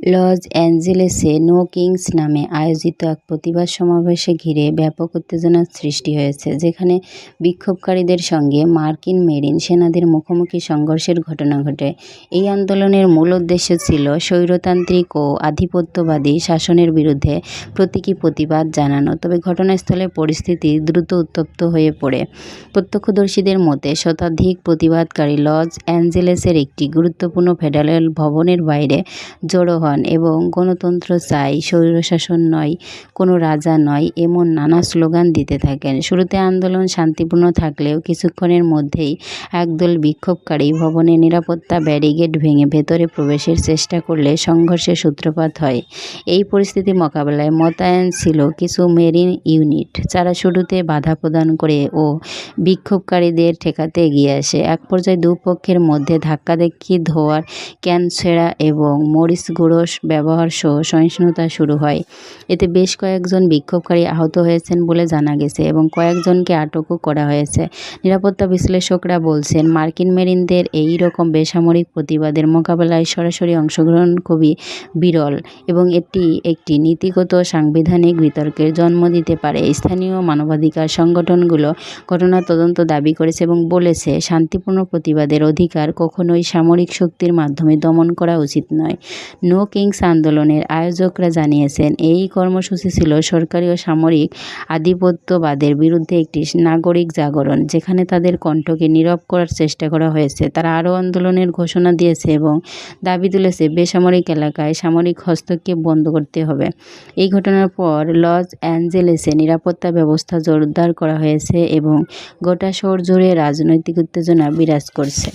Loss অ্যাঞ্জেলেসে no Kings নামে আয়োজিত এক প্রতিবাদ সমাবেশে ঘিরে ব্যাপক উত্তেজনার সৃষ্টি হয়েছে, যেখানে বিক্ষোভকারীদের সঙ্গে মার্কিন মেরিন সেনাদের মুখোমুখি সংঘর্ষের ঘটনা ঘটে। এই আন্দোলনের মূল উদ্দেশ্য ছিল স্বৈরতান্ত্রিক ও আধিপত্যবাদী শাসনের বিরুদ্ধে প্রতীকী প্রতিবাদ জানানো, তবে ঘটনাস্থলে পরিস্থিতি দ্রুত উত্তপ্ত হয়ে পড়ে। প্রত্যক্ষদর্শীদের মতে, শতাধিক প্রতিবাদকারী লস অ্যাঞ্জেলেসের একটি গুরুত্বপূর্ণ ফেডারেল ভবনের বাইরে জড়ো হন এবং গণতন্ত্র চাই, স্বৈরশাসন নয়, কোনো রাজা নয়, এমন নানা স্লোগান দিতে থাকেন। শুরুতে আন্দোলন শান্তিপূর্ণ থাকলেও কিছুক্ষণের মধ্যেই একদল বিক্ষোভকারী ভবনের নিরাপত্তা ব্যারিগেড ভেঙে ভেতরে প্রবেশের চেষ্টা করলে সংঘর্ষের সূত্রপাত হয়। এই পরিস্থিতি মোকাবেলায় মোতায়েন ছিল কিছু মেরিন ইউনিট, যারা শুরুতে বাধা প্রদান করে ও বিক্ষোভকারীদের ঠেকাতে এগিয়ে আসে। এক পর্যায়ে দুপক্ষের মধ্যে ধাক্কাধাক্কি ধোয়ার ক্যান ছেঁড়া এবং মরিচ গুঁড়ো ব্যবহার সহ সহিষ্ণুতা শুরু হয়। এতে বেশ কয়েকজন বিক্ষোভকারী আহত হয়েছেন বলে জানা গেছে এবং কয়েকজনকে আটকও করা হয়েছে। নিরাপত্তা বিশ্লেষকরা বলছেন, মার্কিন মেরিনদের এই রকম বেসামরিক প্রতিবাদের মোকাবেলায় সরাসরি অংশগ্রহণ খুবই বিরল এবং এটি একটি নীতিগত সাংবিধানিক বিতর্কের জন্ম দিতে পারে। স্থানীয় মানবাধিকার সংগঠনগুলো ঘটনার তদন্ত দাবি করেছে এবং বলেছে, শান্তিপূর্ণ প্রতিবাদের অধিকার কখনোই সামরিক শক্তির মাধ্যমে দমন করা উচিত নয়। নো কিংস আন্দোলনের আয়োজকরা জানিয়েছেন, এই কর্মসূচি ছিল সরকারি ও সামরিক আধিপত্যবাদের বিরুদ্ধে একটি নাগরিক জাগরণ, যেখানে তাদের কণ্ঠকে নীরব করার চেষ্টা করা হয়েছে। তারা আরও আন্দোলনের ঘোষণা দিয়েছে এবং দাবি তুলেছে, বেসামরিক এলাকায় সামরিক হস্তক্ষেপ বন্ধ করতে হবে। এই ঘটনার পর লস অ্যাঞ্জেলেসে নিরাপত্তা ব্যবস্থা জোরদার করা হয়েছে এবং গোটা শহর জুড়ে রাজনৈতিক উত্তেজনা বিরাজ করছে।